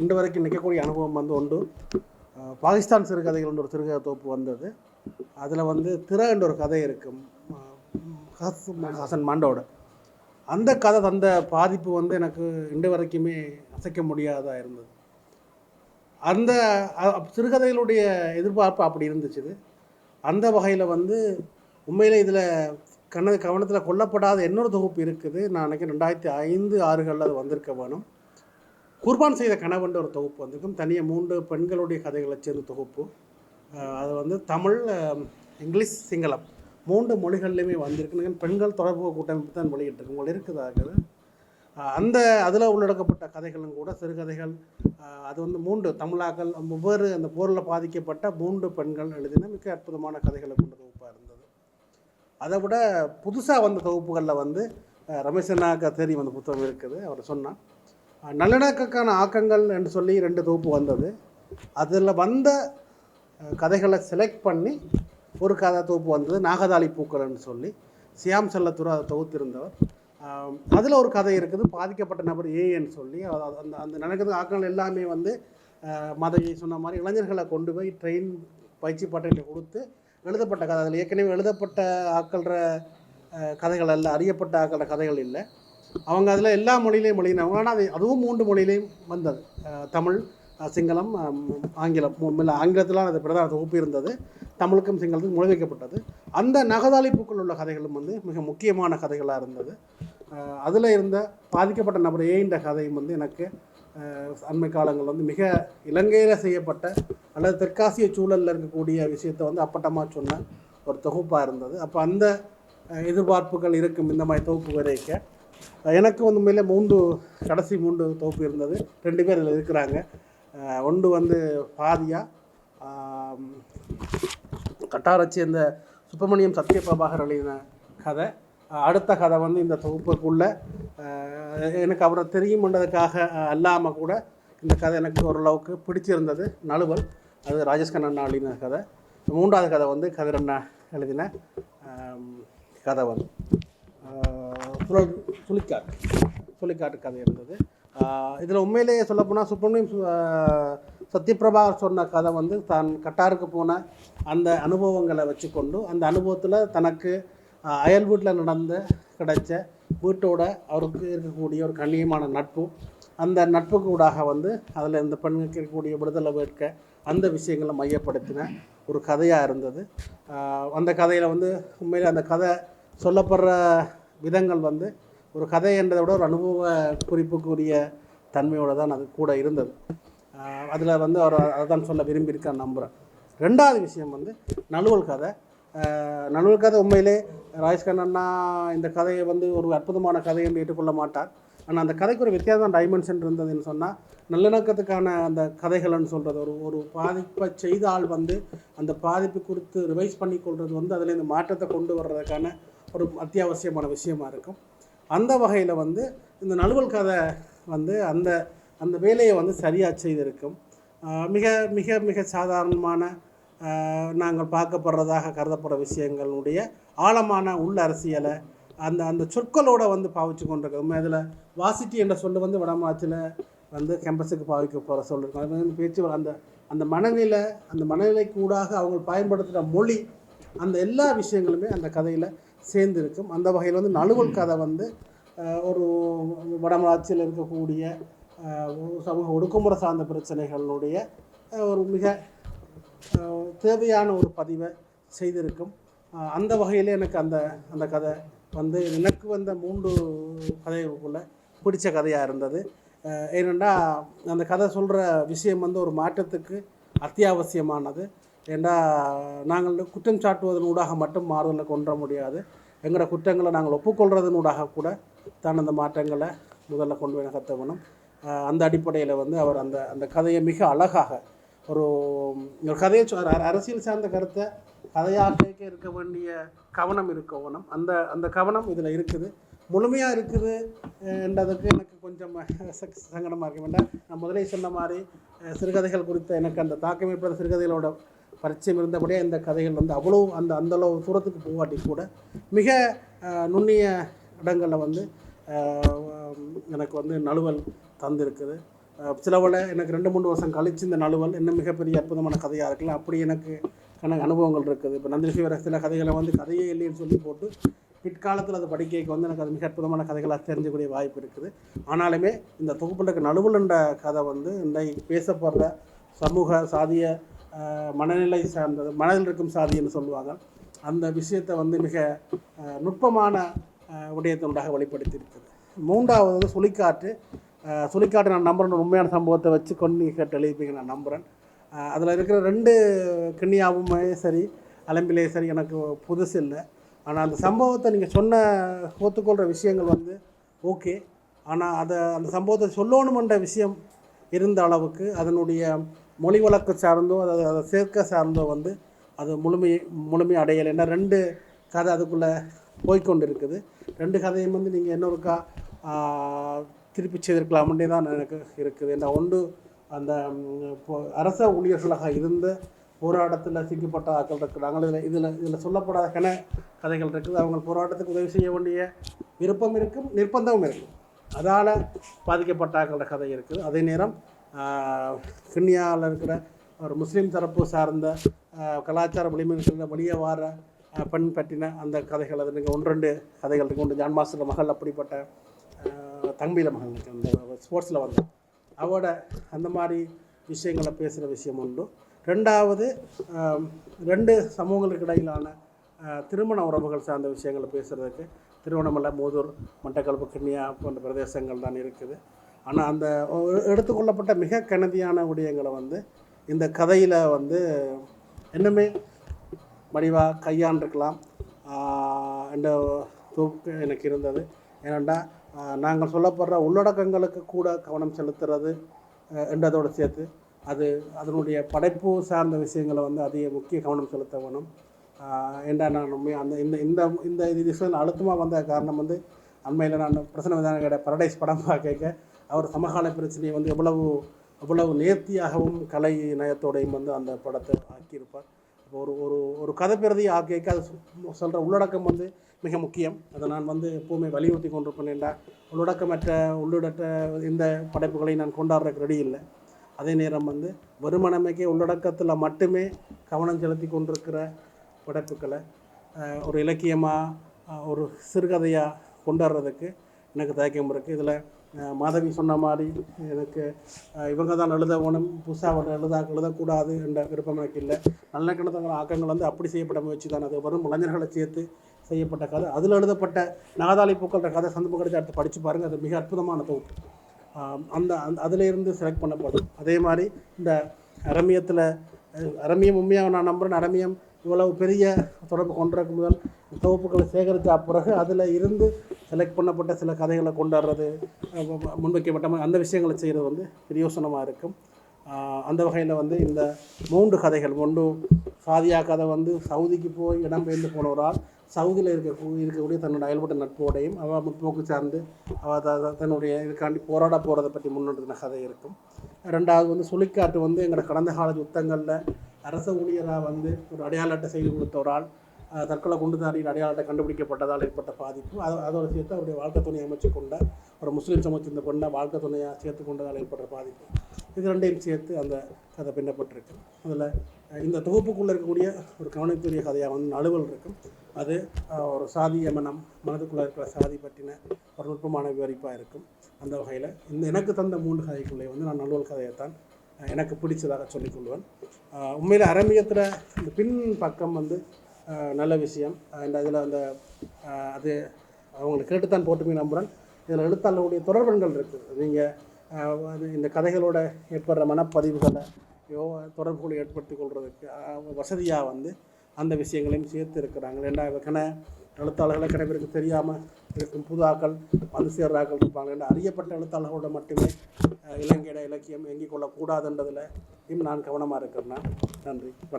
இன்று வரைக்கும் நிற்கக்கூடிய அனுபவம் வந்து உண்டு. பாகிஸ்தான் சிறுகதைகள் என்ற ஒரு சிறுகதை தொகுப்பு வந்தது. அதில் வந்து திற என்ற ஒரு கதை இருக்கும். ஹசன் மாண்டோட. அந்த கதை தந்த பாதிப்பு வந்து எனக்கு இன்று வரைக்குமே அசைக்க முடியாததாக இருந்தது. அந்த சிறுகதைகளுடைய எதிர்பார்ப்பு அப்படி இருந்துச்சு இது. அந்த வகையில் வந்து உண்மையில் இதில் கண்ண கவனத்தில் கொல்லப்படாத இன்னொரு தொகுப்பு இருக்குது. நான் நினைக்கிறேன் ரெண்டாயிரத்தி ஐந்து ஆறுகளில் அது வந்திருக்க வேணும். குர்பான் செய்த கனவுன்ற ஒரு தொகுப்பு வந்திருக்கும். தனியாக மூன்று பெண்களுடைய கதைகளை சேர்ந்த தொகுப்பு. அது வந்து தமிழ் இங்கிலீஷ் சிங்களம். மூன்று மொழிகள்லையுமே வந்திருக்கு. பெண்கள் தொடர்பு கூட்டமைப்பு தான் வெளியிட்டிருக்கு. உங்களுக்கு இருக்குதாகுது அந்த அதில் உள்ளடக்கப்பட்ட கதைகளும் கூட சிறுகதைகள் அது வந்து மூன்று தமிழாக்கள் ஒவ்வொரு அந்த போரில் பாதிக்கப்பட்ட மூன்று பெண்கள் எழுதின மிக அற்புதமான கதைகளை கொண்ட தொகுப்பாக இருந்தது. அதை விட புதுசாக வந்த தொகுப்புகளில் வந்து ரமேஷனாக ரமேஷனாக்க தெரியும் அந்த புத்தகம் இருக்குது. அவர் சொன்னான் நல்லிணக்கக்கான ஆக்கங்கள் என்று சொல்லி ரெண்டு தொகுப்பு வந்தது. அதில் வந்த கதைகளை செலக்ட் பண்ணி ஒரு கதை தொகுப்பு வந்தது. நாகதாளி பூக்கள்னு சொல்லி. சியாம் செல்லத்துறை அதை தொகுத்திருந்தவர். அதில் ஒரு கதை இருக்குது. பாதிக்கப்பட்ட நபர் ஏன்னு சொல்லி. அந்த அந்த நடக்கிறது ஆக்கங்கள் எல்லாமே வந்து மதவி சொன்ன மாதிரி இளைஞர்களை கொண்டு போய் ட்ரெயின் பயிற்சி பட்டையில கொடுத்து எழுதப்பட்ட கதை. அதில் ஏற்கனவே எழுதப்பட்ட ஆக்கள்ற கதைகள் அல்ல அறியப்பட்ட ஆக்கள கதைகள் இல்லை. அவங்க அதில் எல்லா மொழியிலையும் மொழியினவங்க ஆனால் அது அதுவும் மூன்று மொழியிலையும் வந்தது. தமிழ் சிங்களம் ஆங்கிலம். இல்லை ஆங்கிலத்தில் அது பிரதான தொகுப்பு இருந்தது. தமிழுக்கும் சிங்களத்துக்கும் மொழி வைக்கப்பட்டது அந்த நகதாளிப்புக்குள் உள்ள கதைகளும் வந்து மிக முக்கியமான கதைகளாக இருந்தது. அதில் இருந்த பாதிக்கப்பட்ட நபர் ஏன்ற கதையும் வந்து எனக்கு அண்மை காலங்கள் வந்து மிக இலங்கையில் செய்யப்பட்ட அல்லது தெற்காசிய சூழலில் இருக்கக்கூடிய விஷயத்தை வந்து அப்பட்டமாக சொன்ன ஒரு தொகுப்பாக இருந்தது. அப்போ அந்த எதிர்பார்ப்புகள் இருக்கும் இந்த மாதிரி தொகுப்பு வரைக்க எனக்கு வந்து மேலே மூன்று கடைசி மூன்று தொகுப்பு இருந்தது. ரெண்டு பேர் இதில் இருக்கிறாங்க. ஒன்று வந்து பாதியா கட்டாரச்சி இந்த சுப்பிரமணியம் சத்யபிரபாகர் எழுதின கதை. அடுத்த கதை வந்து இந்த தொகுப்புக்குள்ள எனக்கு அவரை தெரியும்ன்றதுக்காக அல்லாமல் கூட இந்த கதை எனக்கு ஓரளவுக்கு பிடிச்சிருந்தது. நழுவல் அது ராஜேஷ் கண்ணன் எழுதின கதை. மூன்றாவது கதை வந்து கதிரண்ணா எழுதின கதை வந்து. சுழல் சுழிக்காட்டு சுழிக்காட்டு கதை இருந்தது. இதில் உண்மையிலேயே சொல்லப்போனால் சுப்பிரமணியம் சத்யபிரபா சொன்ன கதை வந்து தான் கட்டாருக்கு போன அந்த அனுபவங்களை வச்சுக்கொண்டு அந்த அனுபவத்தில் தனக்கு அயல் வீட்டில் நடந்த கிடைச்ச வீட்டோட அவருக்கு இருக்கக்கூடிய ஒரு கண்ணியமான நட்பு அந்த நட்புக்கு ஊடாக வந்து அதில் இந்த பெண்ணுக்கு இருக்கக்கூடிய விடுதலை வேட்க அந்த விஷயங்களை மையப்படுத்தின ஒரு கதையாக இருந்தது. அந்த கதையில் வந்து உண்மையிலே அந்த கதை சொல்லப்படுற விதங்கள் வந்து ஒரு கதை என்றதை விட ஒரு அனுபவ குறிப்புக்குரிய தன்மையோடு தான் அது கூட இருந்தது. அதில் வந்து அவர் அதை தான் சொல்ல விரும்பியிருக்கான்னு நம்புகிறேன் ரெண்டாவது விஷயம் வந்து நழுவல் கதை. நழுவல் கதை உண்மையிலே ராஜேஷ் கண்ணா இந்த கதையை வந்து ஒரு அற்புதமான கதை என்று ஏற்றுக்கொள்ள மாட்டார். ஆனால் அந்த கதைக்கு ஒரு வித்தியாசம் டைமென்ஷன் இருந்ததுன்னு சொன்னால் நல்லிணக்கத்துக்கான அந்த கதைகள்னு சொல்கிறது ஒரு ஒரு பாதிப்பை செய்த ஆள் வந்து அந்த பாதிப்பு குறித்து ரிவைஸ் பண்ணி கொள்வது வந்து அதில் இந்த மாற்றத்தை கொண்டு வர்றதுக்கான ஒரு அத்தியாவசியமான விஷயமா இருக்கும். அந்த வகையில் வந்து இந்த நழுவல் கதை வந்து அந்த அந்த வேலையை வந்து சரியாக செய்திருக்கும். மிக மிக மிக சாதாரணமான நாங்கள் பார்க்கப்படுறதாக கருதப்படுற விஷயங்களுடைய ஆழமான உள்ள அரசியலை அந்த அந்த சொற்களோட வந்து பாவிச்சு கொண்டிருக்கோம் அதில் வாசிட்டி என்ற சொல்லு வந்து வடமாச்சில் வந்து கேம்பஸுக்கு பாவிக்க போகிற சொல்லிருக்கோம் அது வந்து பேச்சு அந்த அந்த மனநிலை அந்த மனநிலைக்கு ஊடாக அவங்க பயன்படுத்துகிற மொழி அந்த எல்லா விஷயங்களுமே அந்த கதையில் சேர்ந்து இருக்கும் அந்த வகையில் வந்து நழுவல் கதை வந்து ஒரு வடமராட்சியில் இருக்கக்கூடிய சமூக ஒடுக்குமுறை சார்ந்த பிரச்சனைகளுடைய ஒரு மிக தேவையான ஒரு பதிவை செய்திருக்கும். அந்த வகையில் எனக்கு அந்த அந்த கதை வந்து எனக்கு வந்த மூன்று கதைகளுக்குள்ள பிடிச்ச கதையாக இருந்தது. ஏனெண்டா அந்த கதை சொல்கிற விஷயம் வந்து ஒரு மாற்றத்துக்கு அத்தியாவசியமானது. ஏண்டா நாங்கள் குற்றம் சாட்டுவதன் ஊடாக மட்டும் மாறுதலை கொன்ற முடியாது. எங்களோட குற்றங்களை நாங்கள் ஒப்புக்கொள்கிறதனூடாக கூட தான் அந்த மாற்றங்களை முதல்ல கொண்டு போய் நகர்த்தவனும் அந்த அடிப்படையில் வந்து அவர் அந்த அந்த கதையை மிக அழகாக ஒரு ஒரு கதையை அரசியல் சார்ந்த கருத்தை கதையாக இருக்க வேண்டிய கவனம் இருக்கவனும் அந்த அந்த கவனம் இதில் இருக்குது. முழுமையாக இருக்குது என்றதுக்கு எனக்கு கொஞ்சம் சங்கடமாக சங்கடமா இருக்க வேண்டாம். நான் முதலே சொன்ன மாதிரி சிறுகதைகள் குறித்த எனக்கு அந்த தாக்கம் ஏற்படுத்த சிறுகதைகளோட பரிச்சயம் இருந்தபடியே இந்த கதைகள் வந்து அவ்வளோ அந்த அந்த அளவு தூரத்துக்கு போகாட்டி கூட மிக நுண்ணிய இடங்களில் வந்து எனக்கு வந்து நழுவல் தந்திருக்குது. சிலவில் எனக்கு ரெண்டு மூணு வருஷம் கழித்து இந்த நழுவல் இன்னும் மிகப்பெரிய அற்புதமான கதையாக இருக்கலாம். அப்படி எனக்கு கணக்கு அனுபவங்கள் இருக்குது. இப்போ நந்திரி சிவர சில கதைகளை வந்து கதையே இல்லைன்னு சொல்லி போட்டு பிற்காலத்தில் அது படிக்கைக்கு வந்து எனக்கு அது மிக அற்புதமான கதைகளாக தெரிஞ்சக்கூடிய வாய்ப்பு இருக்குது. ஆனாலுமே இந்த தொகுப்பில் இருக்க நடுவுலன்ற கதை வந்து இன்றைக்கு பேசப்படுற சமூக சாதிய மனநிலை சார்ந்தது மனதில் இருக்கும் சாதின்னு சொல்லுவாங்க. அந்த விஷயத்தை வந்து மிக நுட்பமான அஹ், விடயத்தினூடாக வெளிப்படுத்தி இருக்குது மூன்றாவது வந்து சுழிக்காற்று சுழிக்காற்று நான் நம்புகிறேன் உண்மையான சம்பவத்தை வச்சு கொண்டு கேட்டு எழுதிப்பீங்க நான் நம்புகிறேன் அதில் இருக்கிற ரெண்டு கிண்ணியாவுமே சரி அலம்பிலே சரி எனக்கு புதுசு இல்லை. ஆனால் அந்த சம்பவத்தை நீங்கள் சொன்ன ஒத்துக்கொள்கிற விஷயங்கள் வந்து ஓகே. ஆனால் அதை அந்த சம்பவத்தை சொல்லணுமென்ற விஷயம் இருந்த அளவுக்கு அதனுடைய மொழி வழக்கு சார்ந்தோ அதை அதை சேர்க்க சார்ந்தோ வந்து அது முழுமை முழுமை அடையலை. ஏன்னா ரெண்டு கதை அதுக்குள்ளே போய்க்கொண்டு இருக்குது ரெண்டு கதையும் வந்து நீங்கள் இன்னொருக்கா திருப்பி செய்திருக்கலாம்னே தான் எனக்கு இருக்குது. ஏன்னா ஒன்று அந்த அரச ஊழியர்களாக இருந்த போராட்டத்தில் சிக்கப்பட்ட ஆக்கள் இருக்கிறாங்க. இதில் இதில் இதில் சொல்லப்படாத கன கதைகள் இருக்குது. அவங்க போராட்டத்துக்கு உதவி செய்ய வேண்டிய விருப்பம் இருக்கும் நிர்பந்தமும் இருக்கும். அதால் பாதிக்கப்பட்ட ஆட்களோட கதை இருக்குது. அதே நேரம் கிண்ணியாவில் இருக்கிற ஒரு முஸ்லீம் தரப்பு சார்ந்த கலாச்சார வலிமைகளில் வணிக வார பெண் பற்றின அந்த கதைகள் அது நீங்கள் ஒன்று ரெண்டு கதைகள் இருக்கு. ஒன்று ஜான் மாஸ்டர் மகள் அப்படிப்பட்ட ஆஹ், தம்பியில மகள் அந்த ஸ்போர்ட்ஸில் வந்தோம் அவட அந்த மாதிரி விஷயங்களை பேசுகிற விஷயம் உண்டு. ரெண்டாவது ரெண்டு சமூகங்களுக்கு இடையிலான திருமண உறவுகள் சார்ந்த விஷயங்களை பேசுகிறதுக்கு திருவண்ணாமலை மூதூர் மட்டக்களப்பு கிண்ணியா போன்ற பிரதேசங்கள் தான் இருக்குது. ஆனால் அந்த எடுத்துக்கொள்ளப்பட்ட மிக கனதியான விடயங்களை வந்து இந்த கதையில் வந்து இன்னுமே மடிவாக கையாண்டிருக்கலாம். என்ற தூக்கு எனக்கு இருந்தது. ஏனெண்டா நாங்கள் சொல்லப்படுற உள்ளடக்கங்களுக்கு கூட கவனம் செலுத்துறது என்றதோடு சேர்த்து அது அதனுடைய படைப்பு சார்ந்த விஷயங்களை வந்து அதிக முக்கிய கவனம் செலுத்த வேணும். ஆஹ் ஏண்டா நான் அந்த இந்த இந்த இந்த இது விஷயம் அழுத்தமாக வந்த காரணம் வந்து அண்மையில் நான் பிரசன்ன விதான கேட்ட பரடைஸ் படம் பார்க்க அவர் சமகால பிரச்சனையை வந்து எவ்வளவு எவ்வளவு நேர்த்தியாகவும் கலை நயத்தோடையும் வந்து அந்த படத்தை ஆக்கியிருப்பார். இப்போ ஒரு ஒரு ஒரு கதை பிரதியை ஆக்கிக்க அது சொல்கிற உள்ளடக்கம் வந்து மிக முக்கியம். அதை நான் வந்து எப்போவுமே வலியுறுத்தி கொண்டிருப்பேன்டா உள்ளடக்கமற்ற உள்ளடற்ற இந்த படைப்புகளை நான் கொண்டாடுறதுக்கு ரெடி இல்லை. அதே நேரம் வந்து வெறுமனமைக்கே உள்ளடக்கத்தில் மட்டுமே கவனம் செலுத்தி கொண்டிருக்கிற படைப்புகளை ஒரு இலக்கியமாக ஒரு சிறுகதையாக கொண்டாடுறதுக்கு எனக்கு தயக்கம் இருக்குது இதில் மாதவி சொன்ன மாதிரி எனக்கு இவங்க தான் எழுதணும் புதுசாக ஒன்று எழுத எழுதக்கூடாது என்ற விருப்பம் எனக்கு இல்லை. நல்ல கிணத்தங்கள் ஆக்கங்கள் வந்து அப்படி செய்யப்பட்ட முயற்சி தான் அது. வரும் இளைஞர்களை சேர்த்து செய்யப்பட்ட கதை. அதில் எழுதப்பட்ட நாதாளி பூக்கள்ற கதை சந்தர்ப்பம் கிடைச்சி அடுத்து படித்து பாருங்கள் அது மிக அற்புதமான தொகுப்பு. அந்த அந்த அதிலேருந்து செலக்ட் பண்ணப்படும். அதே மாதிரி இந்த அரமியத்தில் அரமியம் உண்மையாக நான் நம்புகிறேன் அரமியம் இவ்வளவு பெரிய தொடர்பு கொண்டிருக்கும் முதல் தொகுப்புகளை சேகரித்த பிறகு அதில் இருந்து செலக்ட் பண்ணப்பட்ட சில கதைகளை கொண்டாடுறது முன்வைக்கப்பட்ட மாதிரி அந்த விஷயங்களை செய்கிறது வந்து பிரயோசனமாக இருக்கும். அந்த வகையில் வந்து இந்த மூன்று கதைகள் ஒன்று சாதியா கதை வந்து சவுதிக்கு போய் இடம்பெயர்ந்து போனவரால் சவுதியில் இருக்க இருக்கக்கூடிய தன்னுடைய அயல்பட்ட நட்போடையும் அவள் முற்போக்கு சார்ந்து அவள் த- தன்னுடைய இதுக்காண்டி போராட போகிறத பற்றி முன்னெடுத்தின கதை இருக்கும். ரெண்டாவது வந்து சுழிக்காட்டு வந்து எங்களோட கடந்த கால யுத்தங்களில் அரச ஊழியராக வந்து ஒரு அடையாள அட்டை செய்து கொடுத்தவரால் தற்கொலை குண்டுதாரியின் அடையாளத்தை கண்டுபிடிக்கப்பட்டதால் ஏற்பட்ட பாதிப்பு. அது அதோட சேர்த்து அவருடைய வாழ்க்கை துணை அமைச்சு கொண்ட ஒரு முஸ்லீம் சமூகத்தை கொண்ட வாழ்க்கை துணையாக சேர்த்து கொண்டதால் ஏற்பட்ட பாதிப்பு. இது ரெண்டையும் சேர்த்து அந்த கதை பின்னப்பட்டிருக்கு. அதில் இந்த தொகுப்புக்குள்ளே இருக்கக்கூடிய ஒரு கவனித்துரிய கதையாக வந்து நழுவல் இருக்கும். அது ஒரு சாதிய மனம் மனதுக்குள்ளே இருக்கிற சாதி பற்றின ஒரு நுட்பமான விவரிப்பாக இருக்கும். அந்த வகையில் இந்த எனக்கு தந்த மூன்று கதைக்குள்ளே வந்து நான் நழுவல் கதையைத்தான் எனக்கு பிடிச்சதாக சொல்லிக்கொள்வேன் உண்மையில் அரமியத்தில் இந்த பின் பக்கம் வந்து நல்ல விஷயம். அண்ட் அதில் அந்த அது அவங்களை கேட்டுத்தான் போட்டுமே நம்புகிறேன் இதில் எழுத்தாளர்களுடைய தொடர்புகள் இருக்குது நீங்கள் அது இந்த கதைகளோட ஏற்படுற மனப்பதிவுகளை யோ தொடர்புகளை ஏற்படுத்தி கொள்வதற்கு வசதியாக வந்து அந்த விஷயங்களையும் சேர்த்து இருக்கிறாங்க. ஏன்னா கன எழுத்தாளர்களை கிட்ட பேருக்கு தெரியாமல் இருக்கும் புது ஆக்கள் வந்து சேர்ற ஆக்கள் இருப்பாங்க. ஏன்னா அறியப்பட்ட எழுத்தாளர்களோட மட்டுமே இலங்கையிட இலக்கியம் எங்கிக் கொள்ளக்கூடாதுன்றதில் நான் கவனமாக இருக்கிறேன்னா நன்றி.